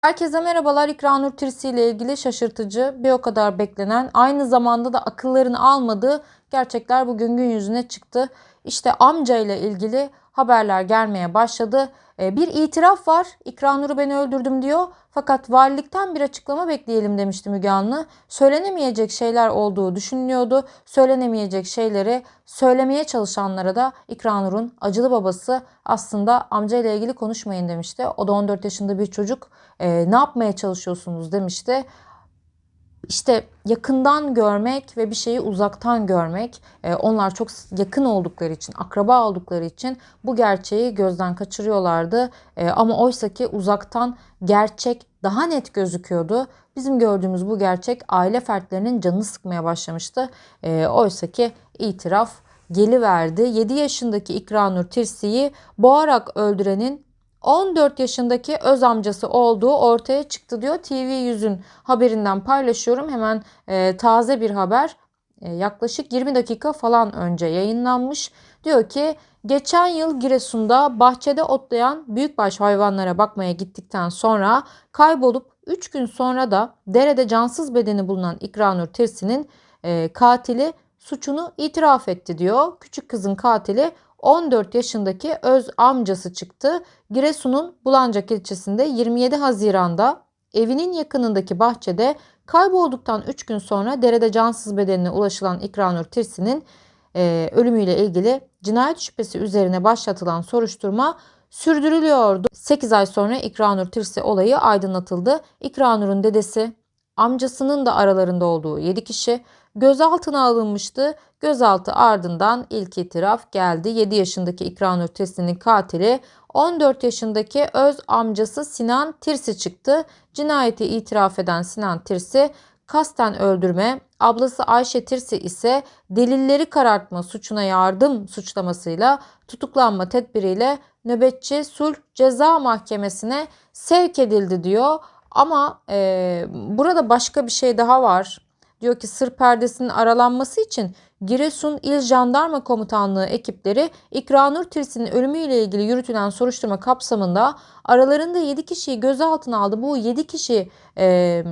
Herkese merhabalar. İkranur Tirsi ile ilgili şaşırtıcı, bir o kadar beklenen, aynı zamanda da akıllarını almadığı gerçekler bugün gün yüzüne çıktı. İşte amca ile ilgili haberler gelmeye başladı. Ee, bir itiraf var. İkranur'u ben öldürdüm diyor. Fakat valilikten bir açıklama bekleyelim demişti Müge Anlı. Söylenemeyecek şeyler olduğu düşünülüyordu. Söylenemeyecek şeyleri söylemeye çalışanlara da İkranur'un acılı babası aslında amca ile ilgili konuşmayın demişti. O da 14 yaşında bir çocuk. E, ne yapmaya çalışıyorsunuz demişti işte yakından görmek ve bir şeyi uzaktan görmek e, onlar çok yakın oldukları için akraba oldukları için bu gerçeği gözden kaçırıyorlardı e, ama oysa ki uzaktan gerçek daha net gözüküyordu. Bizim gördüğümüz bu gerçek aile fertlerinin canını sıkmaya başlamıştı. E, oysa ki itiraf geliverdi. 7 yaşındaki İkranur Tirsi'yi boğarak öldürenin 14 yaşındaki öz amcası olduğu ortaya çıktı diyor. TV yüzün haberinden paylaşıyorum. Hemen e, taze bir haber. E, yaklaşık 20 dakika falan önce yayınlanmış. Diyor ki geçen yıl Giresun'da bahçede otlayan büyükbaş hayvanlara bakmaya gittikten sonra kaybolup 3 gün sonra da derede cansız bedeni bulunan İkranur Tirsi'nin e, katili suçunu itiraf etti diyor. Küçük kızın katili 14 yaşındaki öz amcası çıktı. Giresun'un Bulancak ilçesinde 27 Haziran'da evinin yakınındaki bahçede kaybolduktan 3 gün sonra derede cansız bedenine ulaşılan İkranur Tirsi'nin e, ölümüyle ilgili cinayet şüphesi üzerine başlatılan soruşturma sürdürülüyordu. 8 ay sonra İkranur Tirsi olayı aydınlatıldı. İkranur'un dedesi, amcasının da aralarında olduğu 7 kişi gözaltına alınmıştı. Gözaltı ardından ilk itiraf geldi. 7 yaşındaki İkranur Tirsi'nin katili 14 yaşındaki öz amcası Sinan Tirsi çıktı. Cinayeti itiraf eden Sinan Tirsi kasten öldürme, ablası Ayşe Tirsi ise delilleri karartma suçuna yardım suçlamasıyla tutuklanma tedbiriyle nöbetçi sulh ceza mahkemesine sevk edildi diyor. Ama e, burada başka bir şey daha var. Diyor ki sır perdesinin aralanması için Giresun İl Jandarma Komutanlığı ekipleri İkranur Tirsi'nin ölümüyle ilgili yürütülen soruşturma kapsamında aralarında 7 kişiyi gözaltına aldı. Bu 7 kişi e,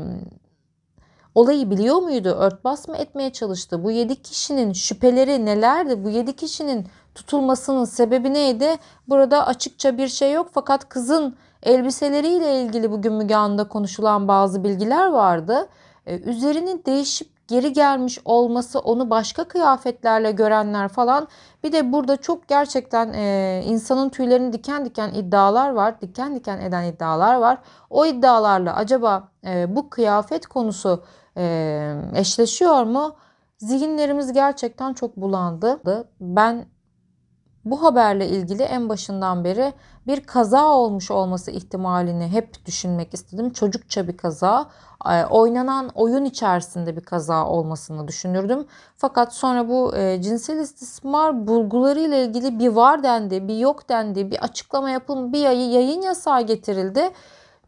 olayı biliyor muydu? Örtbas mı etmeye çalıştı? Bu 7 kişinin şüpheleri nelerdi? Bu 7 kişinin tutulmasının sebebi neydi? Burada açıkça bir şey yok fakat kızın elbiseleriyle ilgili bugün Müge Anlı'da konuşulan bazı bilgiler vardı. Ee, üzerinin değişip geri gelmiş olması onu başka kıyafetlerle görenler falan. Bir de burada çok gerçekten e, insanın tüylerini diken diken iddialar var. Diken diken eden iddialar var. O iddialarla acaba e, bu kıyafet konusu e, eşleşiyor mu? Zihinlerimiz gerçekten çok bulandı. Ben bu haberle ilgili en başından beri bir kaza olmuş olması ihtimalini hep düşünmek istedim. Çocukça bir kaza, e, oynanan oyun içerisinde bir kaza olmasını düşünürdüm. Fakat sonra bu e, cinsel istismar bulguları ile ilgili bir var dendi, bir yok dendi, bir açıklama yapıldı, bir yayın yasağı getirildi.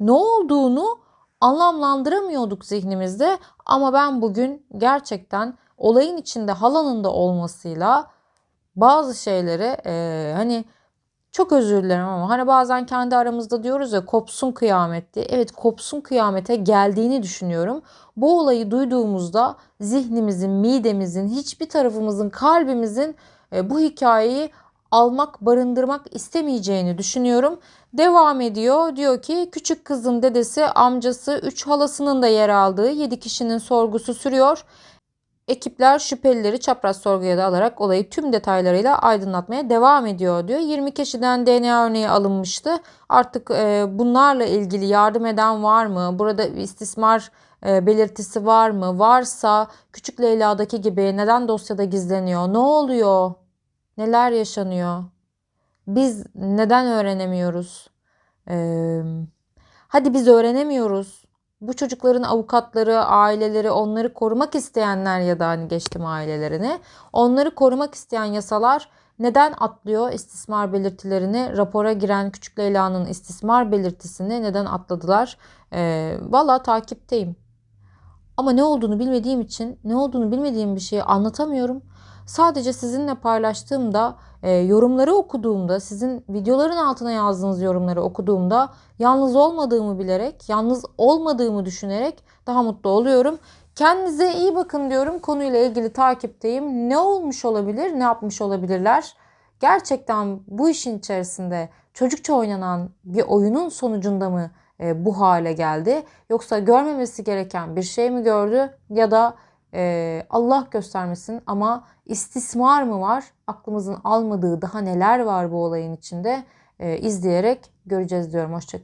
Ne olduğunu anlamlandıramıyorduk zihnimizde ama ben bugün gerçekten olayın içinde halanın da olmasıyla bazı şeyleri e, hani çok özür dilerim ama hani bazen kendi aramızda diyoruz ya kopsun kıyametti. Evet kopsun kıyamete geldiğini düşünüyorum. Bu olayı duyduğumuzda zihnimizin, midemizin, hiçbir tarafımızın, kalbimizin e, bu hikayeyi almak, barındırmak istemeyeceğini düşünüyorum. Devam ediyor. Diyor ki küçük kızın dedesi, amcası, 3 halasının da yer aldığı 7 kişinin sorgusu sürüyor. Ekipler şüphelileri çapraz sorguya da alarak olayı tüm detaylarıyla aydınlatmaya devam ediyor diyor. 20 kişiden DNA örneği alınmıştı. Artık e, bunlarla ilgili yardım eden var mı? Burada istismar e, belirtisi var mı? Varsa Küçük Leyla'daki gibi neden dosyada gizleniyor? Ne oluyor? Neler yaşanıyor? Biz neden öğrenemiyoruz? Ee, hadi biz öğrenemiyoruz bu çocukların avukatları, aileleri, onları korumak isteyenler ya da hani geçtim ailelerini, onları korumak isteyen yasalar neden atlıyor istismar belirtilerini? Rapora giren Küçük Leyla'nın istismar belirtisini neden atladılar? E, Valla takipteyim. Ama ne olduğunu bilmediğim için ne olduğunu bilmediğim bir şeyi anlatamıyorum. Sadece sizinle paylaştığımda, e, yorumları okuduğumda, sizin videoların altına yazdığınız yorumları okuduğumda yalnız olmadığımı bilerek, yalnız olmadığımı düşünerek daha mutlu oluyorum. Kendinize iyi bakın diyorum. Konuyla ilgili takipteyim. Ne olmuş olabilir, ne yapmış olabilirler? Gerçekten bu işin içerisinde çocukça oynanan bir oyunun sonucunda mı e, bu hale geldi? Yoksa görmemesi gereken bir şey mi gördü ya da e, Allah göstermesin ama istismar mı var? Aklımızın almadığı daha neler var bu olayın içinde? E, izleyerek göreceğiz diyorum. Hoşçakalın.